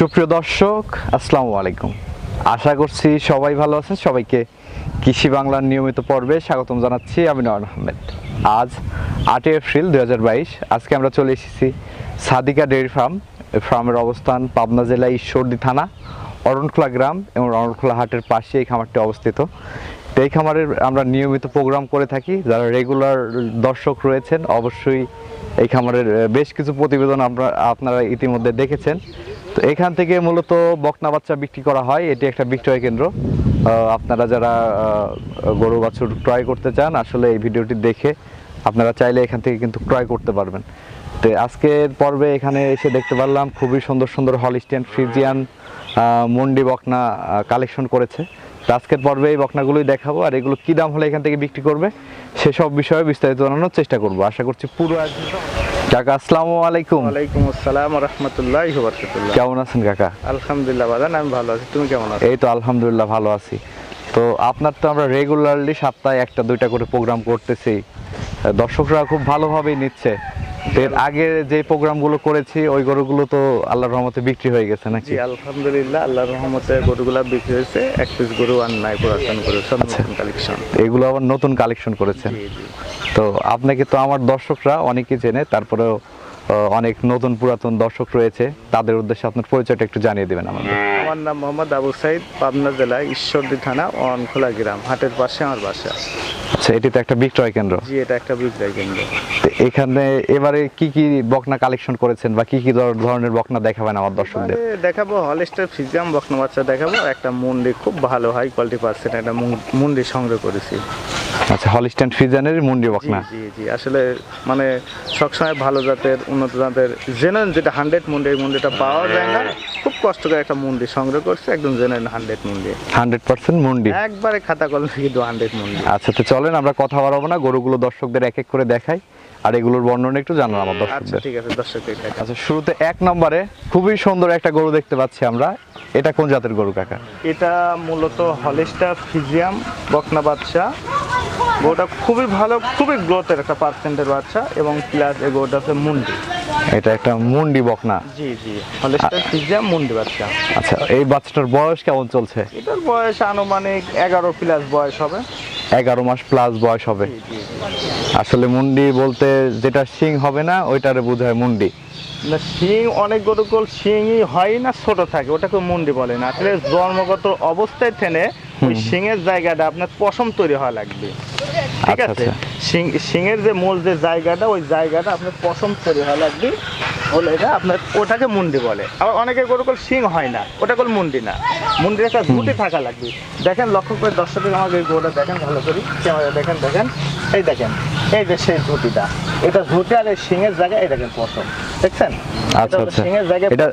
সুপ্রিয় দর্শক, আসসালামু আলাইকুম। আশা করছি সবাই ভালো আছেন। সবাইকে কৃষি বাংলার নিয়মিত পর্বে স্বাগতম জানাচ্ছি আমি নয়ন আহমেদ। আজ আটই এপ্রিল দু হাজার বাইশ, আজকে আমরা চলে এসেছি সাদিকা ডেয়ারি ফার্ম। ফার্মের অবস্থান পাবনা জেলা ঈশ্বরদী থানা, অরণখোলা গ্রাম এবং অরণখোলা হাটের পাশে এই খামারটি অবস্থিত। তো এই খামারের আমরা নিয়মিত প্রোগ্রাম করে থাকি। যারা রেগুলার দর্শক রয়েছেন, অবশ্যই এই খামারের বেশ কিছু প্রতিবেদন আমরা আপনারা ইতিমধ্যে দেখেছেন। তো এখান থেকে মূলত বকনা বাচ্চা বিক্রি করা হয়। এটি একটা বিক্রয় কেন্দ্র। আপনারা যারা গরু বাছুর ক্রয় করতে চান, আসলে এই ভিডিওটি দেখে আপনারা চাইলে এখান থেকে কিন্তু ক্রয় করতে পারবেন। তো আজকের পর্বে এখানে এসে দেখতে পারলাম, খুবই সুন্দর সুন্দর হলিস্টিয়ান ফ্রিজিয়ান মন্ডি বকনা কালেকশন করেছে। তো আজকের পর্বে এই বকনাগুলোই দেখাবো, আর এগুলো কি দাম হলে এখান থেকে বিক্রি করবে, সেসব বিষয়ে বিস্তারিত জানানোর চেষ্টা করব। আশা করছি পুরো কাকা আসসালামু আলাইকুম। ওয়ালাইকুম আসসালাম রহমতুল্লাহ বরকতুল্লাহ কেমন আছেন কাকা? আলহামদুলিল্লাহ বাদান আমি ভালো আছি তুমি কেমন আছো? এই তো আলহামদুলিল্লাহ ভালো আছি। তো আপনার তো আমরা রেগুলারলি সপ্তাহে একটা দুইটা করে প্রোগ্রাম করতেছি। দর্শকরা খুব ভালোভাবেই নিচ্ছে। এর আগে যে প্রোগ্রামগুলো করেছি ওই গরুগুলো তো আল্লাহর রহমতে বিক্রি হয়ে গেছে নাকি? আলহামদুলিল্লাহ আল্লাহর রহমতে গরুগুলো বিক্রি হয়েছে। এক পিস গরু আর নাই গরু সব নতুন কালেকশন এগুলো আবার নতুন কালেকশন করেছেন। তো আপনাকে তো আমার দর্শকরা অনেকে চেনে তারপরেও অনেক নতুন পুরাতন দর্শক রয়েছে। তাদের উদ্দেশ্যে আপনার পরিচয়টা একটু জানিয়ে দেবেন আমাদের আমার নাম মোহাম্মদ আবু সাইদ পাবনা জেলা ঈশ্বরদী থানা অনখোলা গ্রাম হাটের পাশে আমার বাসা। আচ্ছা এটি তো একটা বিক্রয় কেন্দ্র? জি এটা একটা বিক্রয় কেন্দ্র। এখানে এবারে কি কি বকনা কালেকশন করেছেন বা কি কি ধরনের বকনা দেখাবেন আমার দর্শকদের? দেখাবো হলিস্টার ফিজিয়াম বকনা বাচ্চা দেখাবো। একটা মুন্ডি খুব ভালো হাই কোয়ালিটি পার্সেন্ট একটা মুন- মুন্ডি সংগ্রহ করেছি। আচ্ছা হলিস্টান ফ্রিজানের মুন্ডি বকনা। জি জি আসলে মানে সবসময় ভালো জাতের উন্নত জাতের জেনুইন যেটা হান্ড্রেড মুন্ডি এই মুন্ডিটা পাওয়া যায় না। খুব কষ্ট করে একটা মুন্ডি সংগ্রহ করছে একদম জেনুইন হান্ড্রেড মুন্ডি। হান্ড্রেড পার্সেন্ট মুন্ডি। একবারে খাতা কলমে কিন্তু হান্ড্রেড মুন্ডি। আচ্ছা তো চলেন আমরা কথা বাড়াবো না গরুগুলো দর্শকদের এক এক করে দেখাই। আর এগুলোর বর্ণনা একটু জানান আমার আচ্ছা দর্শকদের। ঠিক আছে দর্শক আচ্ছা শুরুতে এক নম্বরে খুবই সুন্দর একটা গরু দেখতে পাচ্ছি আমরা। এটা কোন জাতের গরু কাকা? এটা মূলত হলিস্টা ফিজিয়াম বকনা বাচ্চা গরুটা খুবই ভালো খুবই গ্রোথের একটা পার্সেন্টের বাচ্চা এবং প্লাস এই গরুটা হচ্ছে মুন্ডি। এটা একটা মুন্ডি বকনা। জি জি হলিস্টা ফিজিয়াম মুন্ডি বাচ্চা। আচ্ছা এই বাচ্চাটার বয়স কেমন চলছে? এটার বয়স আনুমানিক এগারো প্লাস বয়স হবে। এগারো মাস প্লাস বয়স হবে। আসলে মুন্ডি বলতে যেটা শিং হবে না ওইটারে বোঝায় মুন্ডি। না শিং অনেক গরুকল শিংই হয় না ছোট থাকে ওটাকে মুন্ডি বলে না। আসলে জন্মগত অবস্থায় থেনে ওই শিংয়ের জায়গাটা আপনার পশম তৈরি হওয়া লাগবে। ঠিক আচ্ছা, আছে? সিং শিং শিংয়ের যে মূল যে জায়গাটা ওই জায়গাটা আপনার পশম তৈরি হয় লাগবে। হলে এটা আপনার ওটাকে মুন্ডি বলে। আবার অনেকের গরুকল শিং হয় না ওটা কল মুন্ডি না। মুন্ডির একটা গুটি থাকা লাগবে। দেখেন লক্ষ্য করে দর্শকের আমাকে এই গরুটা দেখেন ভালো করে। ক্যামেরা দেখেন দেখেন। এই দেখেন এই যে সেই ঝুঁটিটা এটা ঝুঁটি আর এই শিংয়ের জায়গায় এই দেখেন পশম দেখছেন? আচ্ছা আচ্ছা। জায়গায় এটা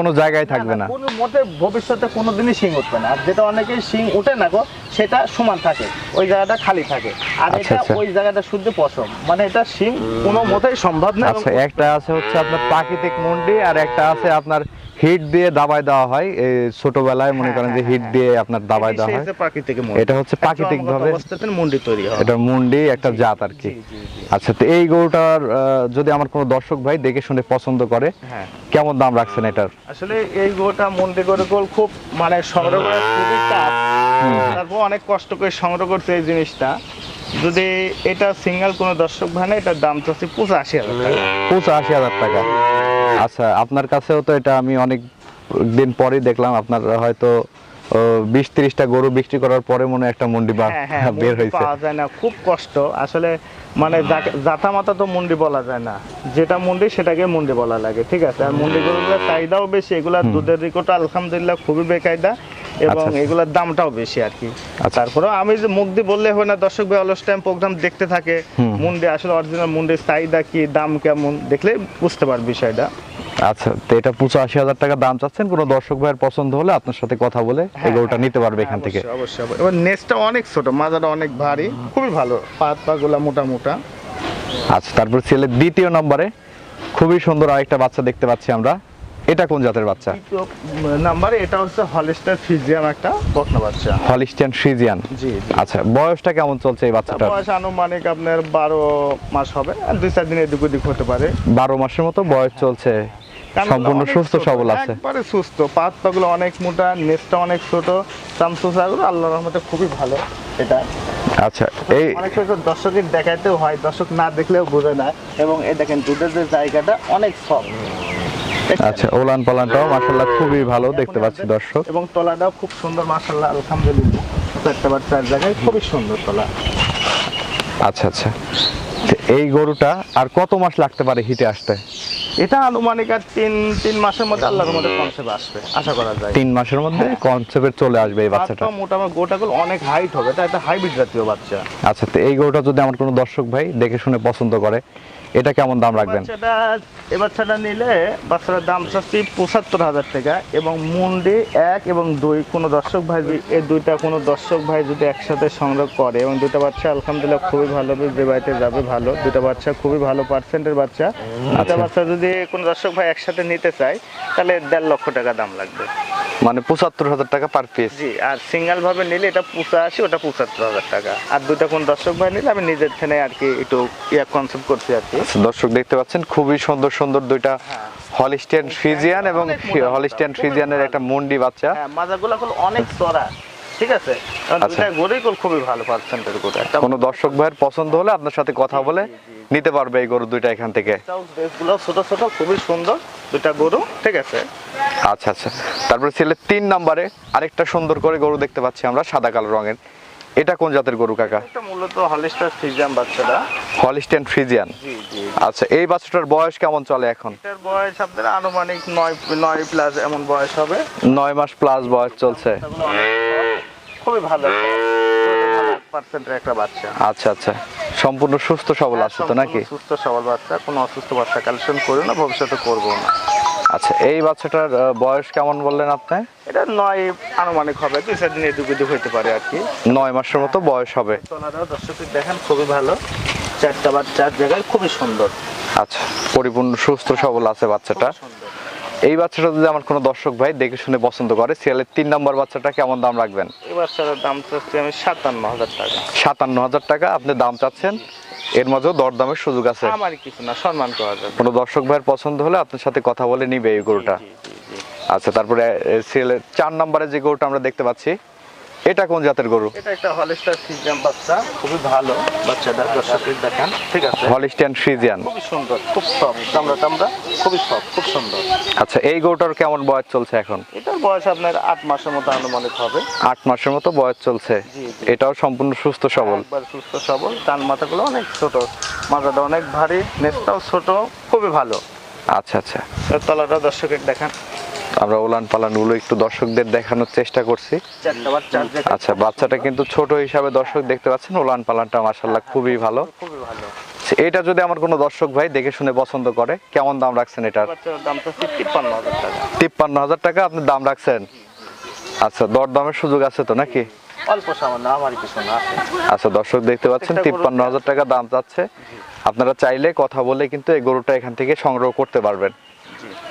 কোনো জায়গায় থাকবে না। কোনো মতে ভবিষ্যতে কোনোদিনই শিং উঠবে না। আর যেটা অনেকেই শিং উঠে না গো সেটা সমান থাকে ওই জায়গাটা খালি থাকে। আর আচ্ছা, এটা আচ্ছা। ওই জায়গাটা শুদ্ধ পশম। মানে এটা শিং কোনো মতেই সম্ভব না আচ্ছা একটা আছে হচ্ছে আপনার প্রাকৃতিক মুন্ডি আর একটা আছে আপনার হিট দিয়ে দাবায় দেওয়া হয়। এই ছোটবেলায় মনে হ্যাঁ, করেন যে হ্যাঁ, হিট হ্যাঁ। দিয়ে আপনার দাবায় দেওয়া হয়। প্রাকৃতিক এটা হচ্ছে প্রাকৃতিক ভাবে মুন্ডি তৈরি হয়। এটা মুন্ডি একটা জাত আর কি। আচ্ছা তো এই গরুটার যদি আমার কোনো দর্শক ভাই দেখে শুনে পছন্দ করে কেমন দাম রাখছেন এটার? আসলে এই গরুটা মুন্ডি করে গোল খুব মানে সংগ্রহ করা খুবই টাফ। তারপর অনেক কষ্ট করে সংগ্রহ করছে এই জিনিসটা। যদি এটা সিঙ্গেল কোনো দর্শক ভাই না এটার দাম চাচ্ছি পঁচাশি হাজার টাকা। পঁচাশি হাজার টাকা। আচ্ছা আপনার কাছেও তো এটা আমি অনেক দিন পরেই দেখলাম আপনার হয়তো বিশ তিরিশটা গরু বিক্রি করার পরে মনে একটা মন্ডি হ্যাঁ, হ্যাঁ, বের হয়েছে। পাওয়া যায় না খুব কষ্ট। আসলে মানে জাতা মাতা তো মুন্ডি বলা যায় না। যেটা মুন্ডি সেটাকে মুন্ডি বলা লাগে ঠিক আছে? আর মুন্ডি গরুগুলোর চাহিদাও বেশি এগুলার দুধের রিকোটা আলহামদুলিল্লাহ খুবই বেকায়দা। এবং আচ্ছা। এগুলোর দামটাও বেশি আর কি আচ্ছা। তারপরেও আমি যে মুখ দিয়ে বললে হয় না দর্শক ভাই অলস টাইম প্রোগ্রাম দেখতে থাকে। মুন্ডি আসলে অরিজিনাল মুন্ডির চাহিদা কি দাম কেমন দেখলে বুঝতে পারবে বিষয়টা আচ্ছা তো এটা পঁচাশি হাজার টাকা দাম চাচ্ছেন কোনো দর্শক ভাইয়ের পছন্দ হলে আপনার সাথে কথা বলে এই হ্যাঁ, হ্যাঁ, নিতে পারবে হ্যাঁ, এখান থেকে অবশ্যই। এবার নেসটা অনেক ছোট মাজাটা অনেক ভারী খুবই ভালো পাত পাগুলা মোটা মোটা আচ্ছা তারপর ছেলে দ্বিতীয় নম্বরে খুবই সুন্দর আরেকটা বাচ্চা দেখতে পাচ্ছি আমরা এটা কোন জাতের বাচ্চা? নাম্বার এটা হচ্ছে হলিস্টার ফিজিয়াম একটা বকনা বাচ্চা। Holstein Friesian? জি জি। আচ্ছা বয়সটা কেমন চলছে এই বাচ্চাটা বয়স আনুমানিক আপনার বারো মাস হবে আর দুই চার দিন এদিক ওদিক হতে পারে। বারো মাসের মতো বয়স চলছে সম্পূর্ণ সুস্থ সবল আছে। একবারে সুস্থ পাত পাগুলো অনেক মোটা নেসটা অনেক ছোট চামচুসাগুলো আল্লাহর রহমতে খুবই ভালো এটা। আচ্ছা এই অনেক সময় দর্শকের দেখাইতেও হয় দর্শক না দেখলেও বোঝে না এবং এই দেখেন দুধের যে জায়গাটা অনেক সফট আচ্ছা ওলান পালানটাও মাসাল্লাহ খুবই ভালো দেখতে পাচ্ছি দর্শক। এবং তলাটাও খুব সুন্দর মাসাল্লাহ আলহামদুলিল্লাহ। চারটা বার চার জায়গায় খুবই সুন্দর তলা। আচ্ছা আচ্ছা। এই গরুটা আর কত মাস লাগতে পারে হিটে আসতে? এটা আনুমানিক আর তিন তিন মাসের মধ্যে আল্লাহর মধ্যে কনসেপ্ট আসবে আশা করা যায়। তিন মাসের মধ্যে কনসেপ্টে চলে আসবে এই বাচ্চাটা। বাচ্চাটা মোটামুটি গোটাগুলো অনেক হাইট হবে এটা একটা হাইব্রিড জাতীয় বাচ্চা। আচ্ছা তো এই গরুটা যদি আমার কোনো দর্শক ভাই দেখে শুনে পছন্দ করে এটা কেমন দাম রাখবেন? এ বাচ্চাটা নিলে বাচ্চাটার দাম চাচ্ছি পঁচাত্তর হাজার টাকা এবং মুন্ডি এক এবং দুই। কোনো দর্শক ভাই এই দুইটা কোনো দর্শক ভাই যদি একসাথে সংগ্রহ করে এবং দুইটা বাচ্চা আলহামদুলিল্লাহ খুবই ভালো যে বাড়িতে যাবে ভালো। দুইটা বাচ্চা খুবই ভালো পার্সেন্টের বাচ্চা। দুইটা আচ্ছা। বাচ্চা যদি কোনো দর্শক ভাই একসাথে নিতে চায় তাহলে দেড় লক্ষ টাকা দাম লাগবে। মানে পঁচাত্তর হাজার টাকা পার পিস জি আর সিঙ্গেল ভাবে নিলে এটা পঁচাশি ওটা পঁচাত্তর হাজার টাকা। আর দুইটা কোন দর্শক ভাই নিলে আমি নিজের থেকে আর কি একটু ইয়া কনসেপ্ট করছি আর কি। দর্শক দেখতে পাচ্ছেন খুবই সুন্দর সুন্দর দুইটা হলিস্টিয়ান ফ্রিজিয়ান এবং হলিস্টিয়ান ফ্রিজিয়ানের একটা মন্ডি বাচ্চা। হ্যাঁ মাজাগুলো অনেক চড়া ঠিক আছে? কারণ আচ্ছা। খুবই ভালো পার্সেন্টের গরু। একটা কোনো দর্শক ভাইয়ের পছন্দ হলে আপনার সাথে কথা বলে নিতে পারবে এই গরু দুইটা এখান থেকে। ছোট ছোট খুবই সুন্দর দুইটা গরু ঠিক আছে? আচ্ছা আচ্ছা। তারপরে ছেলে তিন নম্বরে আরেকটা সুন্দর করে গরু দেখতে পাচ্ছি আমরা সাদা কালো রঙের। এটা কোন জাতের গরু কাকা? এটা মূলত হলিস্টার ফিজাম বাচ্চাটা। হলিস্টিয়ান ফ্রিজিয়ান? জি জি আচ্ছা এই বাচ্চাটার বয়স কেমন চলে এখন? এটার বয়স আপনার আনুমানিক নয় নয় প্লাস এমন বয়স হবে। নয় মাস প্লাস বয়স চলছে। খুবই ভালো পার্সেন্টের একটা বাচ্চা। আচ্ছা আচ্ছা। সম্পূর্ণ সুস্থ সবল আছে তো নাকি? সুস্থ সবল বাচ্চা কোনো অসুস্থ বাচ্চা কালেকশন করি না ভবিষ্যতে করব না। আচ্ছা এই বাচ্চাটার বয়স কেমন বললেন আপনি? এটা নয় আনুমানিক হবে দুই চার দিন এদিক ওদিক হইতে পারে আর কি। নয় মাসের মতো বয়স হবে। দর্শকের দেখেন খুবই ভালো। চারটা বা চার জায়গায় খুবই সুন্দর। আচ্ছা পরিপূর্ণ সুস্থ সবল আছে বাচ্চাটা। এই বাচ্চাটা যদি আমার কোনো দর্শক ভাই দেখে শুনে পছন্দ করে সিরিয়ালের তিন নম্বর বাচ্চাটা কেমন দাম রাখবেন? এই বাচ্চাটার দাম চাচ্ছি আমি সাতান্ন হাজার টাকা। সাতান্ন হাজার টাকা আপনি দাম চাচ্ছেন? এর মাঝেও দরদামের সুযোগ আছে। আমার কিছু না সম্মান করা যাবে। কোনো দর্শক ভাইয়ের পছন্দ হলে আপনার সাথে কথা বলে নিবে এই গরুটা। আচ্ছা তারপরে সিরিয়ালের চার নম্বরে যে গরুটা আমরা দেখতে পাচ্ছি এটা কোন জাতের গরু? এটা একটা হলিস্টার সিজাম বাচ্চা খুবই ভালো বাচ্চাটা দর্শকের দেখেন। ঠিক আছে? Holstein Friesian. খুবই সুন্দর খুব সফট চামড়া টামড়া খুবই সফট খুব সুন্দর। আচ্ছা এই গরুটার কেমন বয়স চলছে এখন? এটার বয়স আপনার আট মাসের মতো আনুমানিক হবে। আট মাসের মতো বয়স চলছে। এটাও সম্পূর্ণ সুস্থ সবল। একবার সুস্থ সবল কান মাথাগুলো অনেক ছোট মাথাটা অনেক ভারী নেসটাও ছোট খুবই ভালো। আচ্ছা আচ্ছা। তলাটা দর্শকের দেখান। আমরা ওলান পালানগুলো একটু দর্শকদের দেখানোর চেষ্টা করছি। আচ্ছা বাচ্চাটা কিন্তু ছোট হিসাবে দর্শক দেখতে পাচ্ছেন ওলান পালানটা মাসাল্লাহ খুবই ভালো। আচ্ছা, এটা যদি আমার কোনো দর্শক ভাই দেখে শুনে পছন্দ করে কেমন দাম রাখছেন এটার? বাচ্চার দাম তো তিপ্পান্ন হাজার টাকা আপনি দাম রাখছেন? আচ্ছা দরদামের সুযোগ আছে তো নাকি? আচ্ছা দর্শক দেখতে পাচ্ছেন তিপ্পান্ন হাজার টাকা দাম চাচ্ছে। আপনারা চাইলে কথা বলে কিন্তু এই গরুটা এখান থেকে সংগ্রহ করতে পারবেন।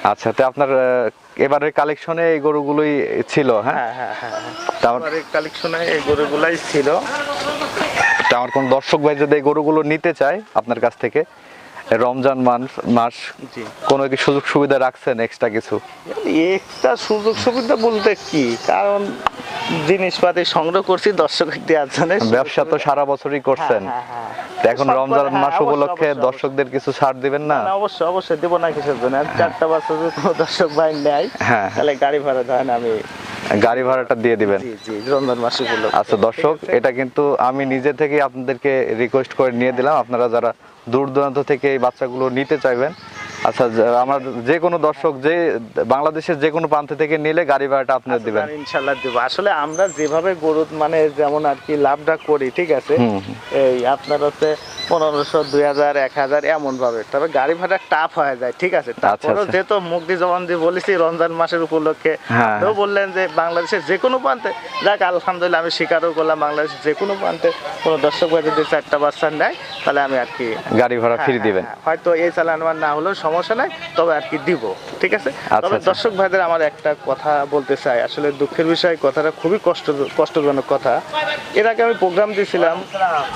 আচ্ছা তো আপনার এবারে এবারের কালেকশনে এই গরুগুলোই ছিল হ্যাঁ হ্যাঁ হ্যাঁ হ্যাঁ হ্যাঁ। আমার আমার কালেকশনে এই গরুগুলাই ছিল তা আমার কোন দর্শক ভাই যদি এই গরুগুলো নিতে চায় আপনার কাছ থেকে রমজান মাস মাস কোনো কি সুযোগ সুবিধা রাখছেন এক্সট্রা কিছু? একটা সুযোগ সুবিধা বলতে কি? কারণ জিনিসপাতি সংগ্রহ করছি দর্শকের দেওয়ার জন্য ব্যবসা তো সারা বছরই করছেন। হ্যাঁ, হ্যাঁ, তো এখন রমজান হ্যাঁ, মাস উপলক্ষে দর্শকদের কিছু ছাড় দিবেন না? অবশ্যই অবশ্যই দেবো না কিসের জন্য। আর চারটা বাচ্চা যদি কোনো দর্শক ভাই নেয় হ্যাঁ। তাহলে গাড়ি ভাড়া দেন আমি গাড়ি ভাড়াটা দিয়ে দিবেন। আচ্ছা দর্শক এটা কিন্তু আমি নিজে থেকে আপনাদেরকে রিকোয়েস্ট করে নিয়ে দিলাম। আপনারা যারা দূর দূরান্ত থেকে এই বাচ্চাগুলো নিতে চাইবেন। আচ্ছা আমার যে কোনো দর্শক যে বাংলাদেশের যে কোনো প্রান্ত থেকে নিলে গাড়ি ভাড়াটা আপনারা দিবেন। ইনশাল্লাহ দেবো। আসলে আমরা যেভাবে গরু মানে যেমন আর কি লাভটা করি ঠিক আছে। এই আপনার হচ্ছে পনেরোশো দুই হাজার এক হাজার এমন ভাবে তবে গাড়ি ভাড়া টাফ হয়ে যায় ঠিক আছে? তারপরেও আচ্ছা। যেহেতু মুক্তি জবান দিয়ে বলেছি রমজান মাসের উপলক্ষে হ্যাঁ। তো বললেন যে বাংলাদেশের যে কোনো প্রান্তে যাক আলহামদুলিল্লাহ আমি স্বীকারও করলাম বাংলাদেশের যে কোনো প্রান্তে কোনো দর্শক যদি চারটা বাচ্চা নেয় তাহলে আমি আর কি গাড়ি ভাড়া ফ্রি হ্যাঁ, দিবেন। হ্যাঁ, হয়তো এই চালান আমার না হলেও সমস্যা নাই তবে আর কি দিব ঠিক আছে? তবে আচ্ছা। দর্শক ভাইদের আমার একটা কথা বলতে চাই। আসলে দুঃখের বিষয় কথাটা খুবই কষ্ট কষ্টজনক কথা। এর আগে আমি প্রোগ্রাম দিয়েছিলাম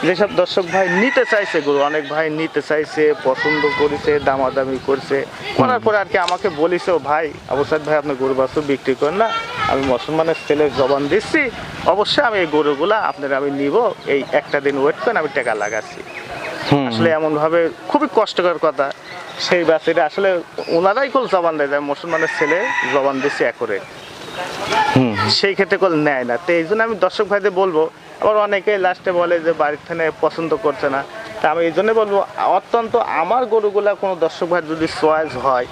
যেসব দর্শক ভাই নিতে চাইছে গরু অনেক ভাই নিতে চাইছে পছন্দ করেছে দামাদামি করছে করার পরে আর কি আমাকে বলিছে "ও ভাই অবসাদ ভাই আপনি গরু বাস্তব বিক্রি করেন না। আমি মুসলমানের ছেলের জবান দিচ্ছি। অবশ্যই আমি এই গরুগুলা আপনার আমি নিব। এই একটা দিন ওয়েট করেন আমি টাকা লাগাচ্ছি। আসলে এমন ভাবে খুবই কষ্টকর কথা। সেই বাসিটা আসলে ওনারাই কল জবান দেয় মুসলমানের ছেলে জবান দিচ্ছে একরে সেই ক্ষেত্রে কল নেয় না। তো এই জন্য আমি দর্শক ভাইদের বলব আবার অনেকেই লাস্টে বলে যে বাড়ির থেকে পছন্দ করছে না। তা আমি এই জন্য বলব অত্যন্ত আমার গরুগুলা কোনো দর্শক ভাই যদি চয়েস হয়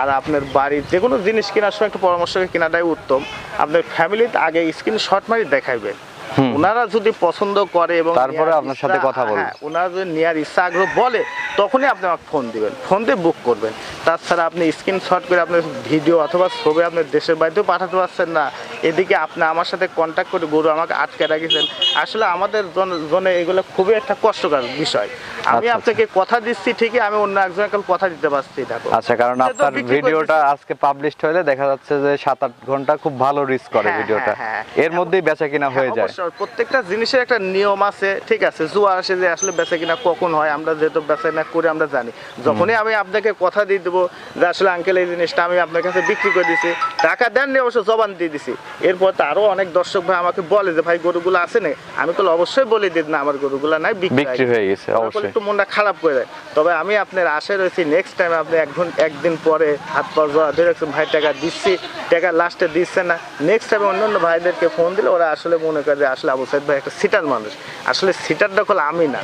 আর আপনার বাড়ির যে কোনো জিনিস কেনার সময় একটু পরামর্শ কেনাটাই উত্তম। আপনার ফ্যামিলিতে আগে স্ক্রিন শর্ট মারি দেখাইবেন হুম। ওনারা যদি পছন্দ করে এবং তারপরে আপনার সাথে কথা। হ্যাঁ, ওনারা যদি নেওয়ার ইচ্ছা আগ্রহ বলে তখনই আপনি আমাকে ফোন দিবেন। ফোন দিয়ে বুক করবেন। তাছাড়া আপনি স্ক্রিনশট করে আপনার ভিডিও অথবা ছবি আপনার দেশের বাড়িতেও পাঠাতে পারছেন না। এদিকে আপনি আমার সাথে কন্ট্যাক্ট করে গরু আমাকে আটকে রাখিয়েছেন আসলে আমাদের জন- জনে এগুলো খুবই একটা কষ্টকর বিষয়। আমি আচ্ছা, আপনাকে কথা দিচ্ছি ঠিকই আমি অন্য একজনকে কথা দিতে পারছি দেখো। আচ্ছা কারণ আপনার ভিডিওটা আজকে পাবলিশড হলে দেখা যাচ্ছে যে সাত আট ঘণ্টা খুব ভালো রিস্ক করে হ্যাঁ, ভিডিওটা হ্যাঁ, এর মধ্যেই বেচা কিনা হয়ে হ্যাঁ, যায়। প্রত্যেকটা জিনিসের একটা নিয়ম আছে ঠিক আছে। জুয়া আসে যে আসলে বেচা কিনা কখন হয় আমরা যেহেতু বেচা কিনা করে আমরা জানি। যখনই আমি আপনাকে কথা দিয়ে দেবো। যে আসলে আঙ্কেল এই জিনিসটা আমি আপনার কাছে বিক্রি করে দিছি। টাকা দেননি অবশ্য জবান দিয়ে দিছি। এরপর তো আরও অনেক দর্শক ভাই আমাকে বলে যে ভাই গরুগুলো আছে না? আমি তো অবশ্যই বলে দিই না আমার গরুগুলো নাই বিক্রি হয়ে গেছে। অবশ্যই। একটু মনটা খারাপ করে দেয়। তবে আমি আপনার আশায় রয়েছি নেক্সট টাইম আপনি এক ঘণ্টা একদিন পরে হাত পা জোড়া ধরে রাখছেন, ভাই টাকা দিচ্ছি টাকা লাস্টে দিচ্ছে না। নেক্সট টাইম অন্য অন্য ভাইদেরকে ফোন দিলে ওরা আসলে মনে করে যে আসলে আবু সাইদ ভাই একটা সিটার মানুষ। আসলে সিটার দখল আমি না।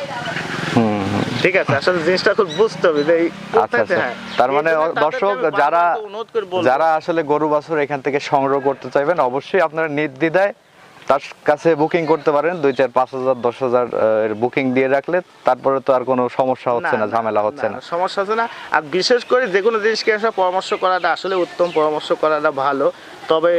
হুম। ঠিক আছে আসলে জিনিসটা খুব বুঝতে হবে যে আচ্ছা আচ্ছা হ্যাঁ। তার মানে দর্শক যারা। যারা আসলে গরু বাছুর এখান থেকে সংগ্রহ করতে চাইবেন অবশ্যই আপনারা নির্দ্বিধায় তার কাছে বুকিং করতে পারেন দুই চার পাঁচ হাজার দশ হাজার বুকিং দিয়ে রাখলে তারপরে তো আর কোনো সমস্যা হচ্ছে না ঝামেলা হচ্ছে না সমস্যা হচ্ছে না আর বিশেষ করে যে কোনো জিনিস কেনার সময় পরামর্শ করাটা আসলে উত্তম পরামর্শ করাটা ভালো তবে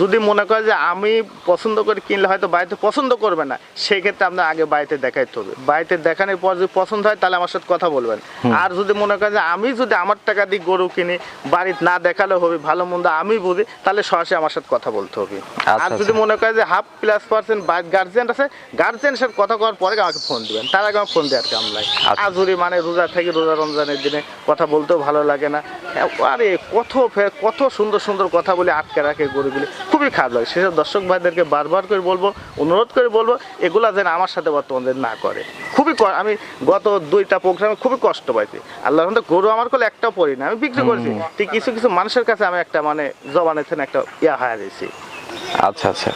যদি মনে করে যে আমি পছন্দ করে কিনলে হয়তো বাড়িতে পছন্দ করবে না সেই ক্ষেত্রে আপনার আগে বাড়িতে দেখাইতে হবে। বাড়িতে দেখানোর পর যদি পছন্দ হয় তাহলে আমার সাথে কথা বলবেন। আর যদি মনে করেন যে আমি যদি আমার টাকা দিয়ে গরু কিনি বাড়িতে না দেখালে হবে ভালো মন্দ আমি বুঝি তাহলে সরাসরি আমার সাথে কথা বলতে হবে। আচ্ছা, আর যদি আচ্ছা। মনে করে যে হাফ প্লাস পার্সেন্ট গার্জেন আছে গার্জিয়ান সাথে কথা করার পরে আমাকে ফোন দিবেন। তার আগে আমার ফোন দেওয়ার কাম নাই। আচ্ছা। আজুরি মানে রোজা থেকে রোজা রমজানের দিনে কথা বলতেও ভালো লাগে না আরে কত কত সুন্দর সুন্দর কথা বলে আটকে রাখে গরুগুলি খুবই খারাপ লাগে। সেসব দর্শক ভাইদেরকে বারবার করে বলব অনুরোধ করে বলব এগুলা যেন আমার সাথে বর্তমানদের না করে। খুবই আমি গত দুইটা প্রোগ্রামে খুবই কষ্ট পাইছি। আল্লাহ রহমতে গরু আমার কোলে একটাও পড়ি না আমি বিক্রি করেছি। ঠিক কিছু কিছু মানুষের কাছে আমি একটা মানে জবানেছেন একটা ইয়া হারিয়েছি দিয়েছি। আচ্ছা আচ্ছা।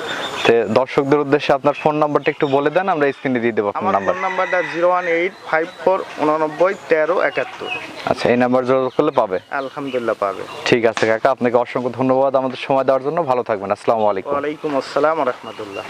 তো দর্শকদের উদ্দেশ্যে আপনার ফোন নাম্বারটা একটু বলে দেন আমরা স্ক্রিনে দিয়ে দেবো ফোন নাম্বার ফোন নাম্বারটা zero one eight five four উননব্বই তেরো একাত্তর। আচ্ছা এই নাম্বার যোগাযোগ করলে পাবে? আলহামদুলিল্লাহ পাবে। ঠিক আছে কাকা আপনাকে অসংখ্য ধন্যবাদ। আমাদের সময় দেওয়ার জন্য ভালো থাকবেন। আসসালামু আলাইকুম। ওয়ালাইকুম আসসালাম রহমতুল্লাহ।